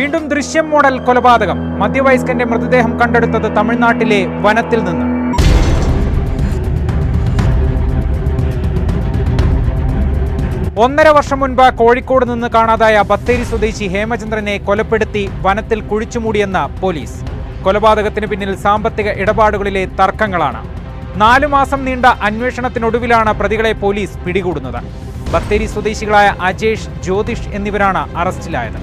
വീണ്ടും ദൃശ്യം മോഡൽ കൊലപാതകം. മധ്യവയസ്കന്റെ മൃതദേഹം കണ്ടെടുത്തത് തമിഴ്നാട്ടിലെ വനത്തിൽ നിന്ന്. ഒന്നര വർഷം മുൻപ് കോഴിക്കോട് നിന്ന് കാണാതായ ബത്തേരി സ്വദേശി ഹേമചന്ദ്രനെ കൊലപ്പെടുത്തി വനത്തിൽ കുഴിച്ചുമൂടിയെന്ന പോലീസ്. കൊലപാതകത്തിന് പിന്നിൽ സാമ്പത്തിക ഇടപാടുകളിലെ തർക്കങ്ങളാണ്. നാലു മാസം നീണ്ട അന്വേഷണത്തിനൊടുവിലാണ് പ്രതികളെ പോലീസ് പിടികൂടുന്നത്. ബത്തേരി സ്വദേശികളായ അജേഷ് ജ്യോതിഷ് എന്നിവരാണ് അറസ്റ്റിലായത്.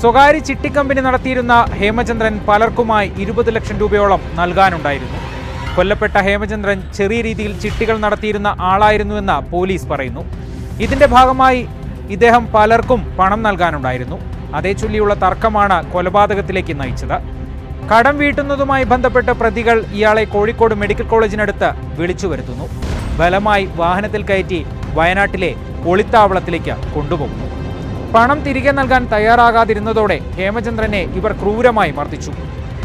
സ്വകാര്യ ചിട്ടിക്കമ്പനി നടത്തിയിരുന്ന ഹേമചന്ദ്രൻ പലർക്കുമായി ഇരുപത് ലക്ഷം രൂപയോളം നൽകാനുണ്ടായിരുന്നു. കൊല്ലപ്പെട്ട ഹേമചന്ദ്രൻ ചെറിയ രീതിയിൽ ചിട്ടികൾ നടത്തിയിരുന്ന ആളായിരുന്നുവെന്ന് പോലീസ് പറയുന്നു. ഇതിന്റെ ഭാഗമായി ഇദ്ദേഹം പലർക്കും പണം നൽകാനുണ്ടായിരുന്നു. അതേ ചൊല്ലിയുള്ള തർക്കമാണ് കൊലപാതകത്തിലേക്ക് നയിച്ചത്. കടം വീട്ടുന്നതുമായി ബന്ധപ്പെട്ട പ്രതികൾ ഇയാളെ കോഴിക്കോട് മെഡിക്കൽ കോളേജിനടുത്ത് വിളിച്ചു വരുത്തുന്നു. ബലമായി വാഹനത്തിൽ കയറ്റി വയനാട്ടിലെ ഒളിത്താവളത്തിലേക്ക് കൊണ്ടുപോകുന്നു. പണം തിരികെ നൽകാൻ തയ്യാറാകാതിരുന്നതോടെ ഹേമചന്ദ്രനെ ഇവർ ക്രൂരമായി മർദ്ദിച്ചു.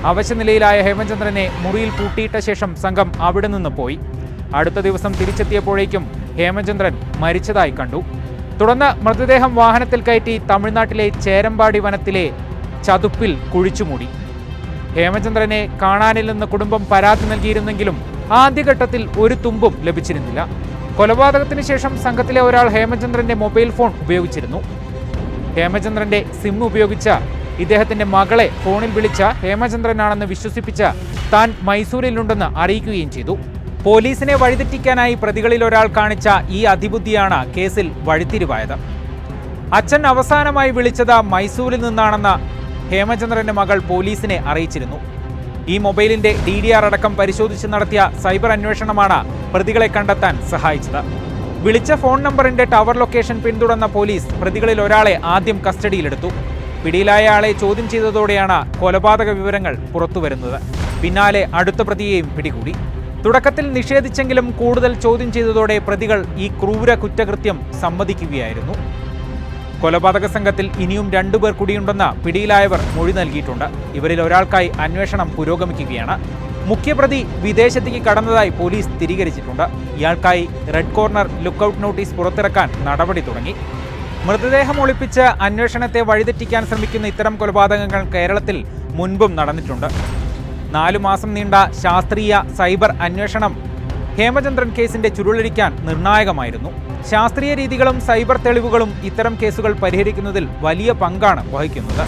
അവശനിലയിലായ ഹേമചന്ദ്രനെ മുറിയിൽ പൂട്ടിയിട്ട ശേഷം സംഘം അവിടെ നിന്ന് പോയി. അടുത്ത ദിവസം തിരിച്ചെത്തിയപ്പോഴേക്കും ഹേമചന്ദ്രൻ മരിച്ചതായി കണ്ടു. തുടർന്ന് മൃതദേഹം വാഹനത്തിൽ കയറ്റി തമിഴ്നാട്ടിലെ ചേരമ്പാടി വനത്തിലെ ചതുപ്പിൽ കുഴിച്ചുമൂടി. ഹേമചന്ദ്രനെ കാണാനില്ലെന്ന് കുടുംബം പരാതി നൽകിയിരുന്നെങ്കിലും ആദ്യഘട്ടത്തിൽ ഒരു തുമ്പും ലഭിച്ചിരുന്നില്ല. കൊലപാതകത്തിന് ശേഷം സംഘത്തിലെ ഒരാൾ ഹേമചന്ദ്രന്റെ മൊബൈൽ ഫോൺ ഉപയോഗിച്ചിരുന്നു. ഹേമചന്ദ്രന്റെ സിം ഉപയോഗിച്ച ഇദ്ദേഹത്തിന്റെ മകളെ ഫോണിൽ വിളിച്ച ഹേമചന്ദ്രനാണെന്ന് വിശ്വസിപ്പിച്ച് താൻ മൈസൂരിലുണ്ടെന്ന് അറിയിക്കുകയും ചെയ്തു. പോലീസിനെ വഴിതെറ്റിക്കാനായി പ്രതികളിൽ ഒരാൾ കാണിച്ച ഈ അതിബുദ്ധിയാണ് കേസിൽ വഴിത്തിരിവായത്. അച്ഛൻ അവസാനമായി വിളിച്ചത് മൈസൂരിൽ നിന്നാണെന്ന് ഹേമചന്ദ്രന്റെ മകൾ പോലീസിനെ അറിയിച്ചിരുന്നു. ഈ മൊബൈലിന്റെ ഡി ഡി ആർ അടക്കം പരിശോധിച്ച് നടത്തിയ സൈബർ അന്വേഷണമാണ് പ്രതികളെ കണ്ടെത്താൻ സഹായിച്ചത്. വിളിച്ച ഫോൺ നമ്പറിന്റെ ടവർ ലൊക്കേഷൻ പിന്തുടർന്ന പോലീസ് പ്രതികളിൽ ഒരാളെ ആദ്യം കസ്റ്റഡിയിലെടുത്തു. പിടിയിലായ ആളെ ചോദ്യം ചെയ്തതോടെയാണ് കൊലപാതക വിവരങ്ങൾ പുറത്തുവരുന്നത്. പിന്നാലെ അടുത്ത പ്രതിയെയും പിടികൂടി. തുടക്കത്തിൽ നിഷേധിച്ചെങ്കിലും കൂടുതൽ ചോദ്യം ചെയ്തതോടെ പ്രതികൾ ഈ ക്രൂര കുറ്റകൃത്യം സമ്മതിക്കുകയായിരുന്നു. കൊലപാതക സംഘത്തിൽ ഇനിയും രണ്ടുപേർ കൂടിയുണ്ടെന്ന് പിടിയിലായവർ മൊഴി നൽകിയിട്ടുണ്ട്. ഇവരിൽ ഒരാൾക്കായി അന്വേഷണം പുരോഗമിക്കുകയാണ്. മുഖ്യപ്രതി വിദേശത്തേക്ക് കടന്നതായി പോലീസ് സ്ഥിരീകരിച്ചിട്ടുണ്ട്. ഇയാൾക്കായി റെഡ് കോർണർ ലുക്കൌട്ട് നോട്ടീസ് പുറത്തിറക്കാൻ നടപടി തുടങ്ങി. മൃതദേഹം ഒളിപ്പിച്ച് അന്വേഷണത്തെ വഴിതെറ്റിക്കാൻ ശ്രമിക്കുന്ന ഇത്തരം കൊലപാതകങ്ങൾ കേരളത്തിൽ മുൻപും നടന്നിട്ടുണ്ട്. നാലു മാസം നീണ്ട ശാസ്ത്രീയ സൈബർ അന്വേഷണം ഹേമചന്ദ്രൻ കേസിന്റെ ചുരുളഴിക്കാൻ നിർണായകമായിരുന്നു. ശാസ്ത്രീയ രീതികളും സൈബർ തെളിവുകളും ഇത്തരം കേസുകൾ പരിഹരിക്കുന്നതിൽ വലിയ പങ്കാണ് വഹിക്കുന്നത്.